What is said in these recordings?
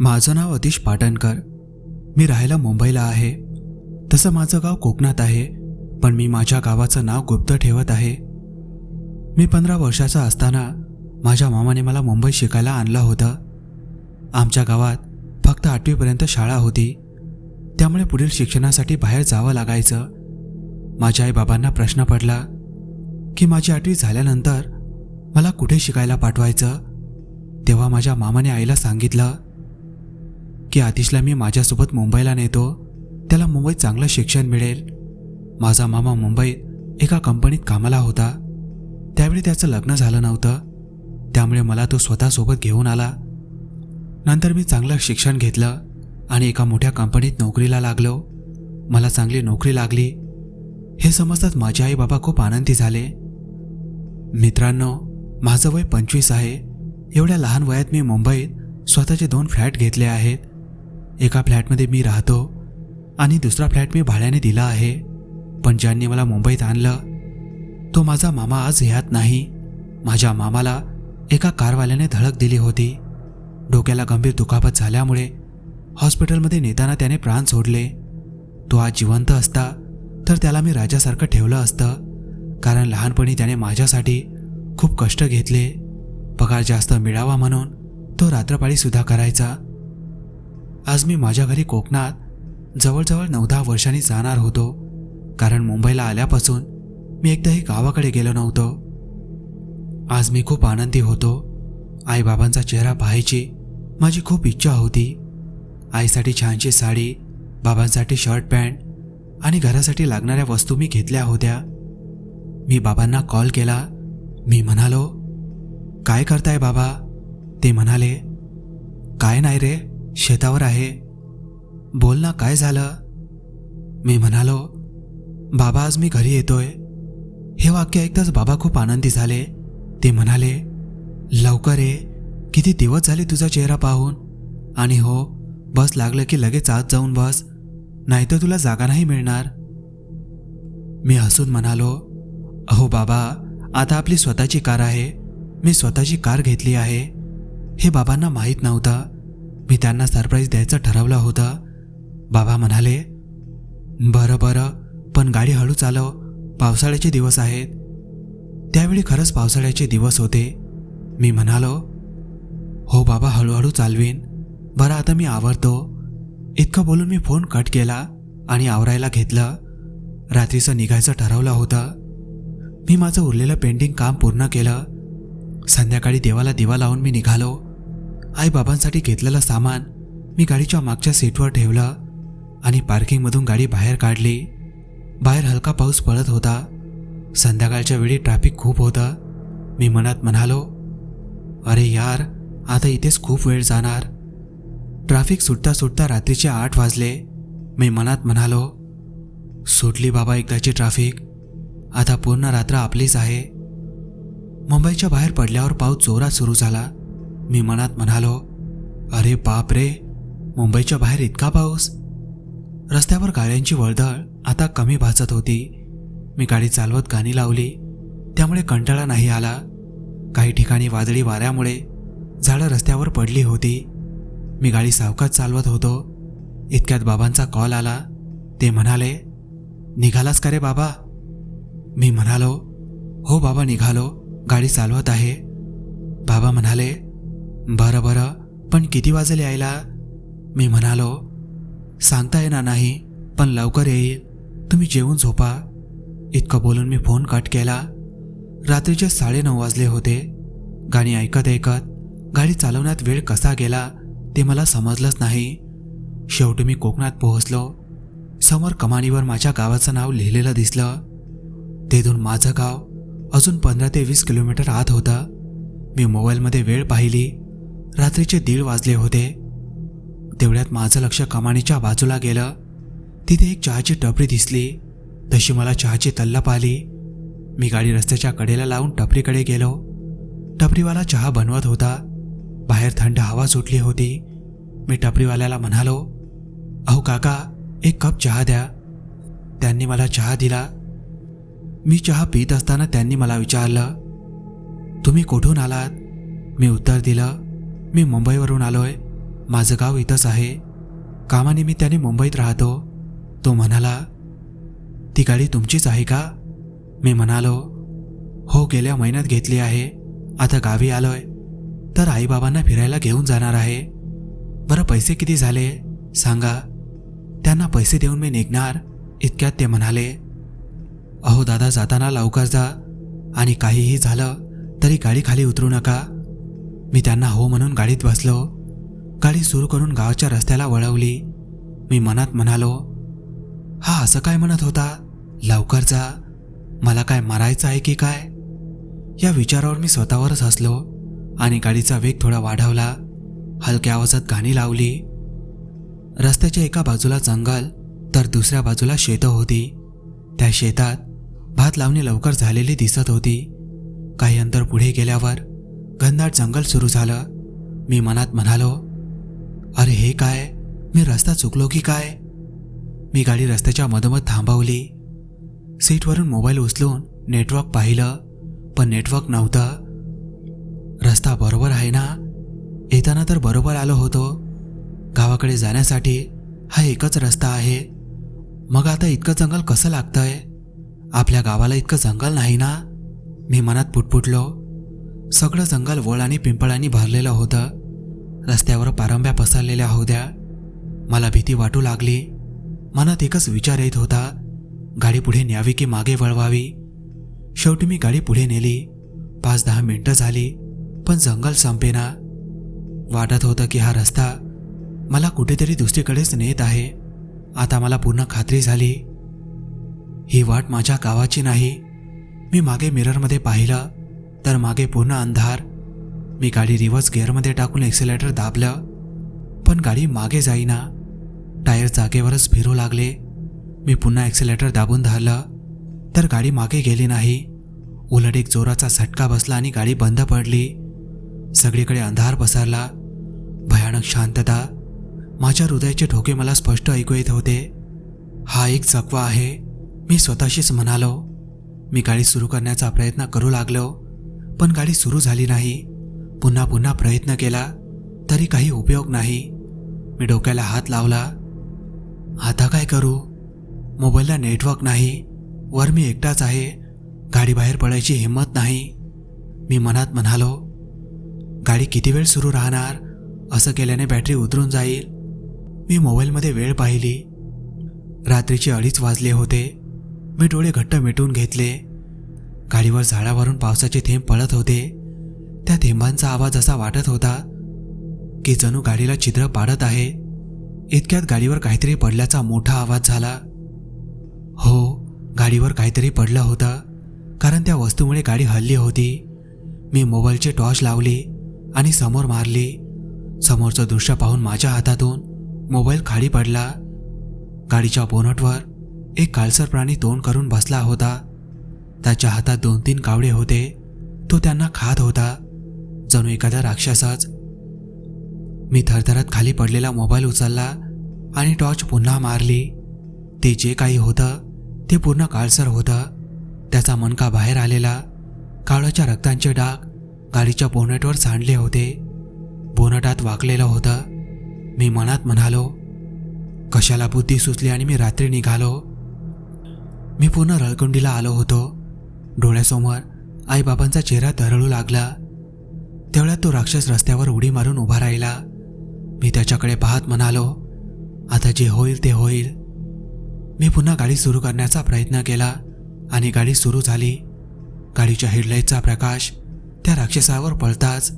माझं नाव अतिश पाटणकर. मी राहायला मुंबईला आहे. तसं माझं गाव कोकणात आहे पण मी माझ्या गावाचं नाव गुप्त ठेवत आहे. मी पंधरा वर्षाचा असताना माझ्या मामाने मला मुंबईत शिकायला आणलं होतं. आमच्या गावात फक्त आठवीपर्यंत शाळा होती. त्यामुळे पुढील शिक्षणासाठी बाहेर जावं लागायचं. माझ्या आईबाबांना प्रश्न पडला की माझी आठवी झाल्यानंतर मला कुठे शिकायला पाठवायचं? तेव्हा माझ्या मामाने आईला सांगितलं की आतिशला मी माझ्यासोबत मुंबईला नेतो. त्याला मुंबईत चांगलं शिक्षण मिळेल. माझा मामा मुंबईत एका कंपनीत कामाला होता. त्यावेळी त्याचं लग्न झालं नव्हतं. त्यामुळे मला तो स्वतःसोबत घेऊन आला. नंतर मी चांगलं शिक्षण घेतलं आणि एका मोठ्या कंपनीत नोकरीला लागलो. मला चांगली नोकरी लागली. हे समजतात माझे आई बाबा खूप आनंदी झाले. मित्रांनो माझं वय पंचवीस आहे. एवढ्या लहान वयात मी मुंबईत स्वतःचे दोन फ्लॅट घेतले आहेत. एका फ्लॅटमध्ये मी राहतो आणि दुसरा फ्लॅट मी भाड्याने दिला आहे. पण ज्यांनी मला मुंबईत आणलं तो माझा मामा आज ह्यात नाही. माझ्या मामाला एका कारवाल्याने धडक दिली होती. डोक्याला गंभीर दुखापत झाल्यामुळे हॉस्पिटलमध्ये नेताना त्याने प्राण सोडले. तो आज जिवंत असता तर त्याला मी राजासारखं ठेवलं असतं कारण लहानपणी त्याने माझ्यासाठी खूप कष्ट घेतले. पगार जास्त मिळावा म्हणून तो रात्रपाळीसुद्धा करायचा. आज मी माझ्या घरी कोकणात जवळजवळ नऊ दहा वर्षांनी जाणार होतो. कारण मुंबईला आल्यापासून मी एकदाही गावाकडे गेलो नव्हतो. आज मी खूप आनंदी होतो. आईबाबांचा चेहरा पाहायची माझी खूप इच्छा होती. आईसाठी छानशी साडी बाबांसाठी शर्ट पॅन्ट आणि घरासाठी लागणाऱ्या वस्तू मी घेतल्या होत्या. मी बाबांना कॉल केला. मी म्हणालो काय करताय बाबा? ते म्हणाले काय नाही रे शेतावर आहे. बोल ना काय झालं? मी म्हणालो बाबा आज मी घरी येतोय. हे वाक्य ऐकताच बाबा खूप आनंदी झाले. ते म्हणाले लवकर ये. किती दिवस झाले तुझा चेहरा पाहून? आणि हो बस लागलं की लगेच आत जाऊन बस. नाहीतर तुला जागा नाही मिळणार. मी हसून म्हणालो अहो बाबा आता आपली स्वतःची कार आहे. मी स्वतःची कार घेतली आहे. हे बाबांना माहीत नव्हतं. मी त्यांना सरप्राईज द्यायचं ठरवलं होतं. बाबा म्हणाले बरं बरं पण गाडी हळू चालव पावसाळ्याचे दिवस आहेत. त्यावेळी खरंच पावसाळ्याचे दिवस होते. मी म्हणालो हो बाबा हळूहळू चालवीन. बरं आता मी आवरतो. इतकं बोलून मी फोन कट केला आणि आवरायला घेतलं. रात्रीचं निघायचं ठरवलं होतं. मी माझं उरलेलं पेंटिंग काम पूर्ण केलं. संध्याकाळी देवाला दिवा लावून मी निघालो. आई बाबांसाठी घेतलेलं सामान मी गाडीच्या मागच्या सीटवर ठेवलं आणि पार्किंगमधून गाडी बाहेर काढली. बाहेर हलका पाऊस पडत होता. संध्याकाळच्या वेळी ट्रॅफिक खूप होतं. मी मनात म्हणालो अरे यार आता इथेच खूप वेळ जाणार. ट्रॅफिक सुटता सुटता रात्रीचे आठ वाजले. मी मनात म्हणालो सुटली बाबा एकदाची ट्रॅफिक. आता पूर्ण रात्र आपलीच आहे. मुंबईच्या बाहेर पडल्यावर पाऊस जोरात सुरू झाला. मी मनात म्हणालो अरे बाप रे मुंबईच्या बाहेर इतका पाऊस? रस्त्यावर गाड्यांची वळदळ आता कमी भासत होती. मी गाडी चालवत गाणी लावली. त्यामुळे कंटाळा नाही आला. काही ठिकाणी वादळी वाऱ्यामुळे झाडं रस्त्यावर पडली होती. मी गाडी सावकात चालवत होतो. इतक्यात बाबांचा कॉल आला. ते म्हणाले निघालास का रे बाबा? मी म्हणालो हो बाबा निघालो. गाडी चालवत आहे. बाबा म्हणाले बरं बरं. पण किती वाजेल यायला मी म्हणालो सांगता येणार नाही पण लवकर येईल. तुम्ही जेवून झोपा. इतकं बोलून मी फोन कट केला. रात्रीचे साडेनऊ वाजले होते. गाणी ऐकत ऐकत गाडी चालवण्यात वेळ कसा गेला ते मला समजलंच नाही. शेवटी मी कोकणात पोहोचलो. समोर कमानीवर माझ्या गावाचं नाव लिहिलेलं दिसलं. तेथून माझं गाव अजून पंधरा ते वीस किलोमीटर आत होतं. मी मोबाईलमध्ये वेळ पाहिली. रात्रीचे दीड वाजले होते. तेवढ्यात माझं लक्ष कमानीच्या बाजूला गेलं. तिथे एक चहाची टपरी दिसली. तशी मला चहाची तल्लप आली. मी गाडी रस्त्याच्या कडेला लावून टपरीकडे गेलो. टपरीवाला चहा बनवत होता. बाहेर थंड हवा सुटली होती. मी टपरीवाल्याला म्हणालो अहो काका एक कप चहा द्या. त्यांनी मला चहा दिला. मी चहा पित असताना त्यांनी मला विचारलं तुम्ही कुठून आलात? मी उत्तर दिलं मी मुंबईवरून आलोय. माझं गाव इथंच आहे. कामानिमित्ताने मुंबईत राहतो. तो म्हणाला ती गाडी तुमचीच आहे का? मी म्हणालो हो गेल्या महिन्यात घेतली आहे. आता गावी आलोय. तर आईबाबांना फिरायला घेऊन जाणार आहे. बरं पैसे किती झाले? सांगा. त्यांना पैसे देऊन मी निघणार इतक्यात ते म्हणाले. अहो दादा जाताना लवकर जा. आणि काहीही झालं तरी गाडी खाली उतरू नका. मी त्यांना हो म्हणून गाडीत बसलो. गाडी सुरू करून गावाच्या रस्त्याला वळवली. मी मनात म्हणालो हा असं काय म्हणत होता? लवकर जा. मला काय मारायचं आहे की काय? या विचारावर मी स्वतःवरच हसलो आणि गाडीचा वेग थोडा वाढवला. हलक्या आवाजात गाणी लावली. रस्त्याच्या एका बाजूला जंगल तर दुसऱ्या बाजूला शेतं होती. त्या शेतात भात लावणी लवकर झालेली दिसत होती. काही अंतर पुढे गेल्यावर घनदाट जंगल सुरू झालं. मी मनात म्हणालो अरे हे काय? मी रस्ता चुकलो की काय? मी गाडी रस्त्याच्या मधोमध थांबवली. सीटवरून मोबाईल उचलून नेटवर्क पाहिलं पण नेटवर्क नव्हतं. रस्ता बरोबर आहे ना? येताना तर बरोबर आलो होतो. गावाकडे जाण्यासाठी हा एकच रस्ता आहे. मग आता इतकं जंगल कसं लागतंय? आपल्या गावाला इतकं जंगल नाही ना? मी मनात पुटपुटलो. सगळं जंगल वळ आणि पिंपळांनी भरलेलं होतं. रस्त्यावर पारंब्या पसरलेल्या होत्या. मला भीती वाटू लागली. मनात एकच विचार येत होता. गाडी पुढे न्यावी की मागे वळवावी? शेवटी मी गाडी पुढे नेली. पाच दहा मिनटं झाली पण जंगल संपेना. वाटत होतं की हा रस्ता मला कुठेतरी दुसरीकडेच नेत आहे. आता मला पूर्ण खात्री झाली. ही वाट माझ्या गावाची नाही. मी मागे मिररमध्ये पाहिलं. तर मागे पूर्ण अंधार. मी गाडी रिव्हर्स गिअरमध्ये टाकून एक्सिलेटर दाबलं पण गाडी मागे जाईना. टायर जागेवरच फिरू लागले. मी पुन्हा एक्सिलेटर दाबून धरलं तर गाडी मागे गेली नाही. उलट एक जोराचा झटका बसला आणि गाडी बंद पडली. सगळीकडे अंधार पसरला. भयानक शांतता. माझ्या हृदयाचे ठोके मला स्पष्ट ऐकू येत होते. हा एक चकवा आहे मी स्वतःशीच म्हणालो. मी गाडी सुरू करण्याचा प्रयत्न करू लागलो. पण गाडी सुरू झाली नाही. पुन्हा पुन्हा प्रयत्न केला तरी काही उपयोग नाही. मी डोक्याला हात लावला. आता काय करू? मोबाईलला नेटवर्क नाही. वर मी एकटाच आहे. गाडी बाहेर पडायची हिंमत नाही. मी मनात म्हणालो गाडी किती वेळ सुरू राहणार? असं केल्याने बॅटरी उतरून जाईल. मी मोबाईलमध्ये वेळ पाहिली. रात्रीचे अडीच वाजले होते. मी डोळे घट्ट मिटून घेतले. गाडीवर झाडावरून पावसाचे थेंब पडत होते. त्या थेंबांचा आवाज असा वाटत होता की जणू गाडीला छिद्र पाडत आहे. इतक्यात गाडीवर काहीतरी पडल्याचा मोठा आवाज झाला. हो गाडीवर काहीतरी पडलं होतं कारण त्या वस्तूमुळे गाडी हल्ली होती. मी मोबाईलचे टॉर्च लावली आणि समोर मारली. समोरचं दृश्य पाहून माझ्या हातातून मोबाईल खाली पडला. गाडीच्या बोनटवर एक काळसर प्राणी तोंड करून बसला होता. त्याच्या हातात दोन तीन कावडे होते. तो त्यांना खात होता. जणू एखादा राक्षसच. मी थरथरत खाली पडलेला मोबाईल उचलला आणि टॉर्च पुन्हा मारली. ते जे काही होतं ते पूर्ण काळसर होतं. त्याचा मनका बाहेर आलेला. काळाच्या रक्तांचे डाग गाडीच्या बोनटवर सांडले होते. बोनटात वाकलेलं होतं. मी मनात म्हणालो कशाला बुद्धी सुचली आणि मी रात्री निघालो? मी पुन्हा रळकुंडीला आलो होतो. डोळ्यासमोर आईबाबांचा चेहरा दरळू लागला. तेवढ्यात तो राक्षस रस्त्यावर उडी मारून उभा राहिला. मी त्याच्याकडे पाहत म्हणालो आता जे होईल ते होईल. मी पुन्हा गाडी सुरू करण्याचा प्रयत्न केला आणि गाडी सुरू झाली. गाडीच्या हेडलाईटचा प्रकाश त्या राक्षसावर पळताच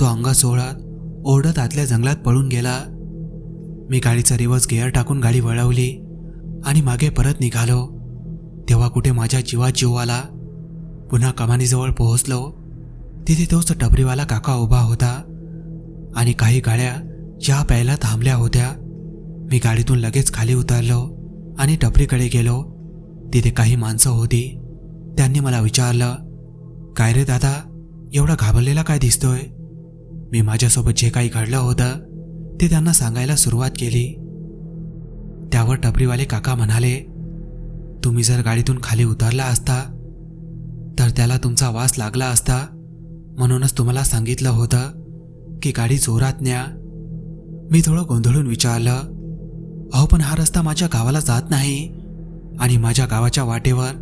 तो अंग सोळत ओरडत आतल्या जंगलात पळून गेला. मी गाडीचा रिवर्स गिअर टाकून गाडी वळवली आणि मागे परत निघालो. तेव्हा कुठे माझ्या जीवात जीव आला. पुन्हा कमानीजवळ पोहोचलो. तिथे तोच टपरीवाला काका उभा होता आणि काही गाड्या चहा प्यायला थांबल्या होत्या. मी गाडीतून लगेच खाली उतरलो आणि टपरीकडे गेलो. तिथे काही माणसं होती. त्यांनी मला विचारलं काय रे दादा एवढा घाबरलेला काय दिसतोय? मी माझ्यासोबत जे काही घडलं होतं ते त्यांना सांगायला सुरुवात केली. त्यावर टपरीवाले काका म्हणाले तुम्ही जर गाडीतून खाली उतरला असता तर त्याला तुमचा वास लागला असता म्हणूनच तुम्हाला सांगितलं होतं की गाडी जोरात न्या. मी थोडं गोंधळून विचारलं अहो पण हा रस्ता माझ्या गावाला जात नाही आणि माझ्या गावाच्या वाटेवर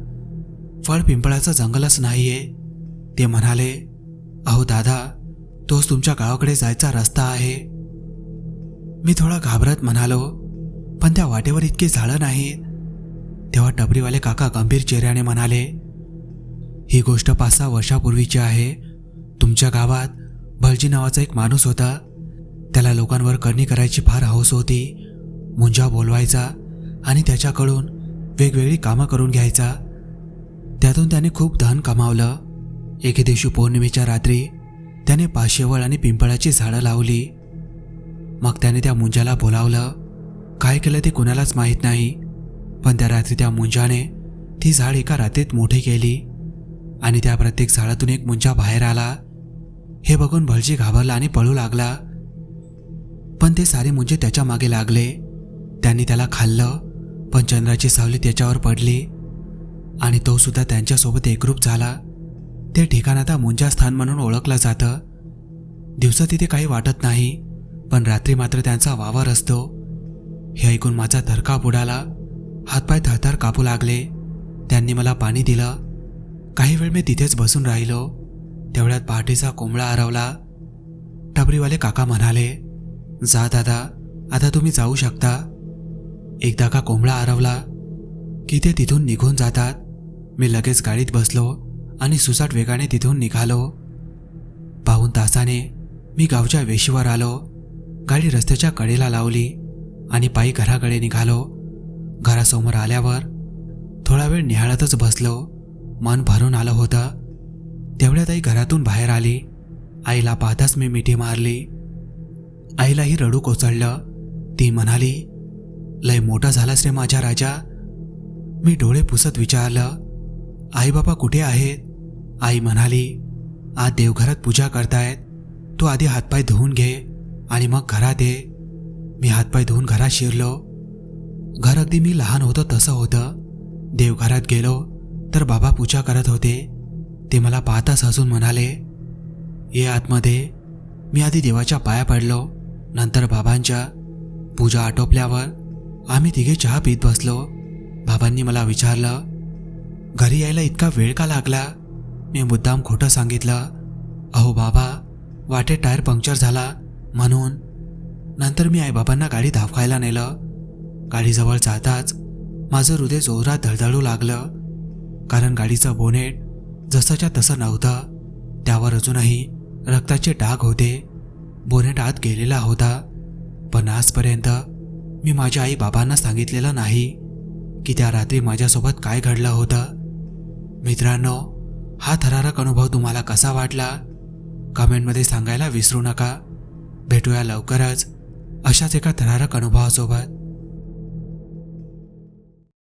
फळ पिंपळाचं जंगलच नाहीये. ते म्हणाले अहो दादा तोच तुमच्या गावाकडे जायचा रस्ता आहे. मी थोडा घाबरत म्हणालो पण त्या वाटेवर इतकी झाडं नाहीत. तेव्हा टपरीवाले काका गंभीर चेहऱ्याने म्हणाले ही गोष्ट पाच सहा वर्षापूर्वीची आहे. तुमच्या गावात भलजी नावाचा एक माणूस होता. त्याला लोकांवर करणी करायची फार हौस होती. मुंजा बोलवायचा आणि त्याच्याकडून वेगवेगळी कामं करून घ्यायचा. त्यातून त्याने खूप धन कमावलं. एके दिवशी पौर्णिमेच्या रात्री त्याने पाचशेवळ आणि पिंपळाची झाडं लावली. मग त्याने त्या मुंजाला बोलावलं. काय केलं ते कुणालाच माहीत नाही. पण त्या रात्री त्या मुंजाने ती झाड एका रात्रीत मोठी केली. आणि त्या प्रत्येक झाडातून एक मुंजा बाहेर आला. हे बघून भलजी घाबरला आणि पळू लागला. पण ते सारे मुंजे त्याच्यामागे लागले. त्यांनी त्याला खाल्लं पण चंद्राची सावली त्याच्यावर पडली. आणि तो सुद्धा त्यांच्यासोबत एकरूप झाला. ते ठिकाण आता मुंजा स्थान म्हणून ओळखलं जातं. दिवसा तिथे काही वाटत नाही पण रात्री मात्र त्यांचा वावर असतो. हे ऐकून माझा धरका बुडाला हातपाय थरथर कापू लागले. त्यांनी मला पाणी दिलं. काही वेळ मी तिथेच बसून राहिलो. तेवढ्यात पहाटेचा कोंबडा हरवला. टबरीवाले काका म्हणाले जा दादा आता तुम्ही जाऊ शकता. एकदा का कोंबडा हरवला की ते तिथून निघून जातात. मी लगेच गाडीत बसलो आणि सुसाट वेगाने तिथून निघालो. पाहून तासाने मी गावच्या वेशीवर आलो. गाडी रस्त्याच्या कडेला लावली आणि पायी घराकडे निघालो. घरासमोर आल्यावर थोडा वेळ निहाळतच बसलो. मन भरून आलं होतं. तेवढ्यात आई घरातून बाहेर आली. आईला पाहताच मी मिठी मारली. आईलाही रडू कोसळलं. ती म्हणाली लय मोठा झालास रे माझ्या राजा. मी डोळे पुसत विचारलं आई बाबा कुठे आहेत? आई म्हणाली आज देवघरात पूजा करतायत. तू आधी हातपाय धुवून घे आणि मग घरात ये. मी हातपाय धुवून घरात शिरलो. घर अगदी मी लहान होतं तसं होतं. देवघरात गेलो. तर बाबा पूजा करत होते. ते मला पाहताच हसून म्हणाले ये आतमध्ये. मी आधी देवाच्या पाया पडलो नंतर बाबांच्या. पूजा आटोपल्यावर आम्ही तिघे चहा पीत बसलो. बाबांनी मला विचारलं घरी यायला इतका वेळ का लागला? मी मुद्दाम खोटं सांगितलं अहो बाबा वाटेत टायर पंक्चर झाला म्हणून. नंतर मी आईबाबांना गाडी धावकायला नेलं. गाडीजवळ जाताच माझं हृदय जोरात धडधडू लागलं. कारण गाडीचं बोनेट जसंच्या तसं नव्हतं. त्यावर अजूनही रक्ताचे डाग होते. बोनेट आत गेलेला होता. पण आजपर्यंत मी माझ्या आई बाबांना सांगितलेलं नाही की त्या रात्री माझ्यासोबत काय घडलं होतं. मित्रांनो हा थरारक अनुभव तुम्हाला कसा वाटला? कमेंटमध्ये सांगायला विसरू नका. भेटूया लवकरच अशाच एका थरारक अनुभवासोबत.